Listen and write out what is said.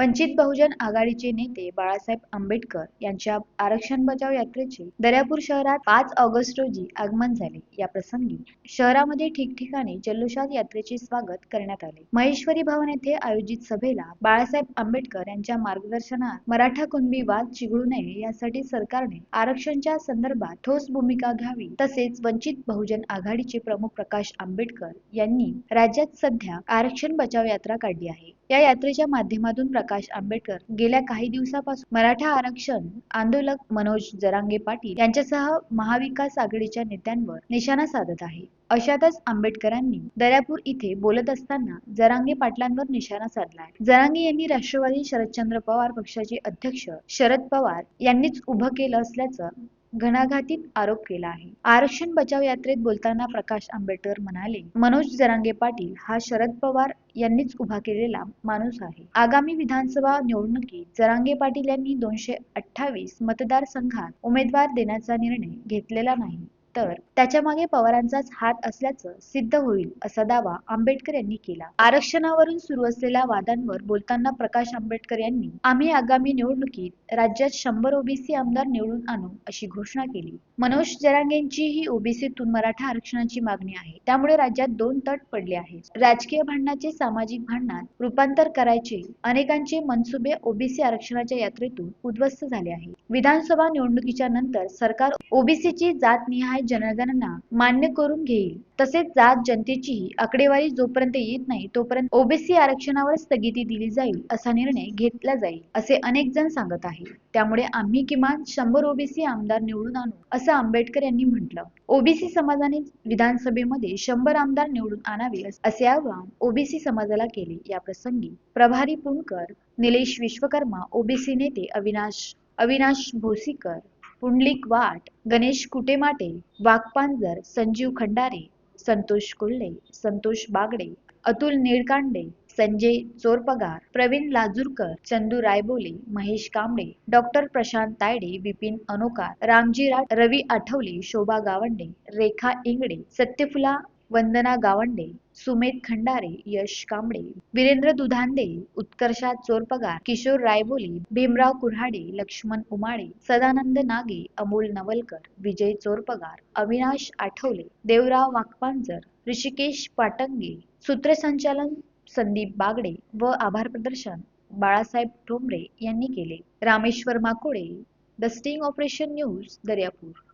वंचित बहुजन आघाडीचे नेते बाळासाहेब आंबेडकर यांच्या आरक्षण बचाव यात्रेचे दर्यापूर शहरात पाच ऑगस्ट रोजी आगमन झाले. या प्रसंगी शहरामध्ये ठिकठिकाणी जल्लोषात यात्रेचे स्वागत करण्यात आले. महेश्वरी भवन येथे आयोजित सभेला बाळासाहेब आंबेडकर यांच्या मार्गदर्शनात मराठा कुणबी वाद चिघळू नये यासाठी सरकारने आरक्षणच्या संदर्भात ठोस भूमिका घ्यावी तसेच वंचित बहुजन आघाडीचे प्रमुख प्रकाश आंबेडकर यांनी राज्यात सध्या आरक्षण बचाव यात्रा काढली आहे. या यात्रेच्या माध्यमातून प्रकाश प्रकाश आंबेडकर गेल्या काही दिवसापासून मराठा आरक्षण आंदोलक मनोज जरांगे पाटील यांच्यासह महाविकास आघाडीच्या नेत्यांवर निशाणा साधत आहे. अशातच आंबेडकरांनी दर्यापूर इथे बोलत असताना जरांगे पाटलांवर निशाणा साधला आहे. जरांगे यांनी राष्ट्रवादी शरदचंद्र पवार पक्षाचे अध्यक्ष शरद पवार यांनीच उभं केलं असल्याचं घणाघातीत आरोप केला आहे. आरक्षण बचाव यात्रेत बोलताना प्रकाश आंबेडकर म्हणाले मनोज जरांगे पाटील हा शरद पवार यांनीच उभा केलेला माणूस आहे. आगामी विधानसभा निवडणुकीत जरांगे पाटील यांनी दोनशे अठ्ठावीस मतदारसंघात उमेदवार देण्याचा निर्णय घेतलेला नाही. तर त्याच्यामागे पवारांचाच हात असल्याचं सिद्ध होईल असा दावा आंबेडकर यांनी केला. आरक्षणावरून सुरू असलेल्या वादांवर बोलताना प्रकाश आंबेडकर यांनी आम्ही आगामी निवडणुकीत राज्यात शंभर ओबीसी आमदार निवडून आणू अशी घोषणा केली. मनोज जरांगेंची ही ओबीसीतून मराठा आरक्षणाची मागणी आहे. त्यामुळे राज्यात दोन तट पडले आहेत. राजकीय भांडणाचे सामाजिक भांडणात रूपांतर करायचे अनेकांचे मनसुबे ओबीसी आरक्षणाच्या यात्रेतून उद्ध्वस्त झाले आहे. विधानसभा निवडणुकीच्या नंतर सरकार ओबीसीची जातनिहाय जनगणना मान्य करून घेईल. तसेच जात जनतेचीही आकडेवारी जोपर्यंत येत नाही तोपर्यंत ओबीसी आरक्षणावर स्थगिती दिली जाईल असा निर्णय घेतला जाईल असे अनेक जण सांगत आहे त्यामुळे आम्ही किमान शंभर ओबीसी आमदार निवडून आणू असं आंबेडकर यांनी म्हटलं. ओबीसी समाजाने विधानसभेमध्ये शंभर आमदार निवडून आणावे असे आवाहन ओबीसी समाजाला केले. या प्रसंगी प्रभारी पुणकर निलेश विश्वकर्मा ओबीसी नेते अविनाश अविनाश भोसीकर पुंडलिक वाट गणेश कुटेमाटे वाघपांजर संजीव खंडारे संतोष कोल्हे संतोष बागडे अतुल निळकांडे संजय चोरपगार प्रवीण लाजूरकर चंदू रायबोले महेश कांबळे डॉक्टर प्रशांत तायडे विपिन अनोकार रामजी राठ रवी आठवले शोभा गावंडे रेखा इंगडे सत्यफुला वंदना गावंडे सुमेध खंडारे यश कांबळे वीरेंद्र दुधांडे उत्कर्षा चोरपगार किशोर रायबोली भीमराव कुऱ्हाडे लक्ष्मण उमाळे सदानंद नागे अमोल नवलकर विजय चोरपगार अविनाश आठवले देवराव वाकपांजर ऋषिकेश पाटंगे सूत्रसंचालन संदीप बागडे व आभार प्रदर्शन बाळासाहेब ठोंबरे यांनी केले. Rameshwar Makode the sting operation news Daryapur.